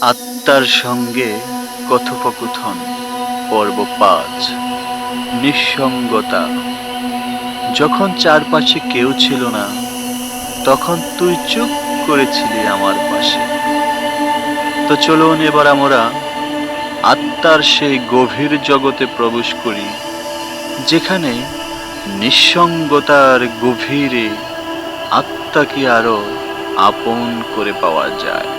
আত্মার সঙ্গে কথোপকথন পর্ব পাঁচ নিঃসঙ্গতা। যখন চারপাশে কেউ ছিল না, তখন তুই চুপ করেছিলি আমার পাশে। তো চলুন এবার আমরা আত্মার সেই গভীর জগতে প্রবেশ করি, যেখানে নিঃসঙ্গতার গভীরে আত্মাকে আরও আপন করে পাওয়া যায়।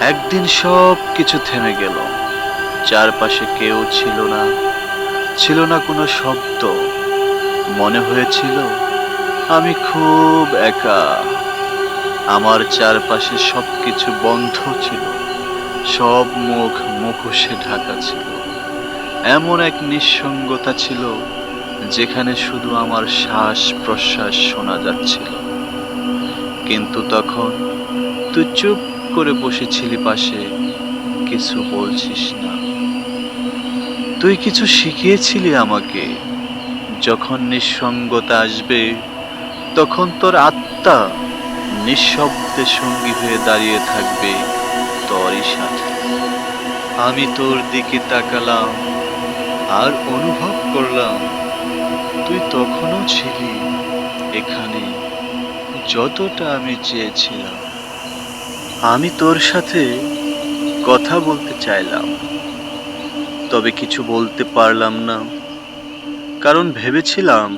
একদিন সব কিছু থেমে গেল। চারপাশে কেউ ছিল না ছিল না কোনো শব্দ। মনে হয়েছিল, আমি খুব একা। আমার চারপাশে সব কিছু বন্ধ ছিল, সব মুখ মুখোশে ঢাকা ছিল। এমন এক নিঃসঙ্গতা ছিল, যেখানে শুধু আমার শ্বাস প্রশ্বাস শোনা যাচ্ছিল। কিন্তু তখন তুই চুপ করে বসেছিলি পাশে, কিছু বলছিস না। তুই কিছু শিখিয়েছিলি আমাকে। যখন নিঃসঙ্গতা আসবে, তখন তোর আত্মা নিঃশব্দে সঙ্গী হয়ে দাঁড়িয়ে থাকবে তোরই সাথে। আমি তোর দিকে তাকালাম আর অনুভব করলাম, তুই তখনও ছিলি এখানে, যতটা আমি চেয়েছিলাম। আমি তোর সাথে কথা বলতে চাইলাম, তবে কিছু বলতে পারলাম না। কারণ ভেবেছিলাম,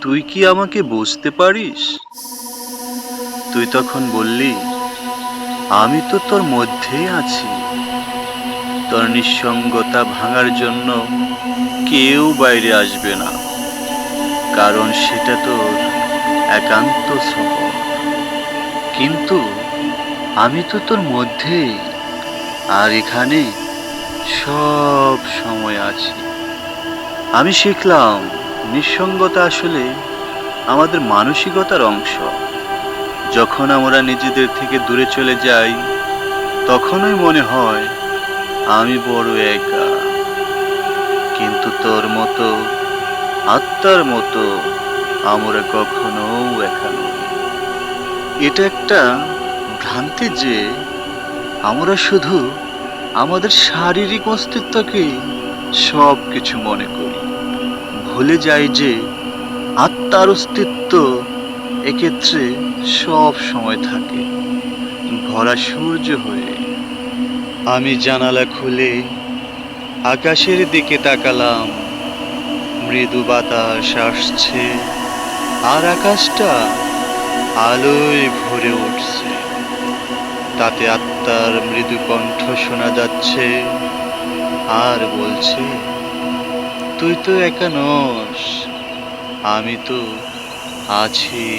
তুই কি আমাকে বুঝতে পারিস? তুই তখন বললি, আমি তো তোর মধ্যেই আছি। তোর নিঃসঙ্গতা ভাঙার জন্য কেউ বাইরে আসবে না, কারণ সেটা তোর একান্ত সফর কিন্তু আমি তো তোর মধ্যেই। আর এখানে সব সময় আছি। আমি শিখলাম নিঃসঙ্গতা আসলে আমাদের মানসিকতার অংশ। যখন আমরা নিজেদের থেকে দূরে চলে যাই, তখনই মনে হয় আমি বড় একা। কিন্তু তোর মতো, আত্মার মতো আমরা কখনো একা নই। এটা একটা ভ্রান্তি যে, আমরা শুধু আমাদের শারীরিক অস্তিত্বকে সব কিছু মনে করি। ভুলে যাই যে, আত্মার অস্তিত্ব এক্ষেত্রে সব সময় থাকে। ভরা সূর্য হয়ে আমি জানালা খুলে আকাশের দিকে তাকালাম। মৃদু বাতাস আসছে আর আকাশটা আলোয় ভরে উঠছে। তাতে আত্মার মৃদু কণ্ঠ শোনা যাচ্ছে। আর বলছে, তুই তো একা নস, আমি তো আছি।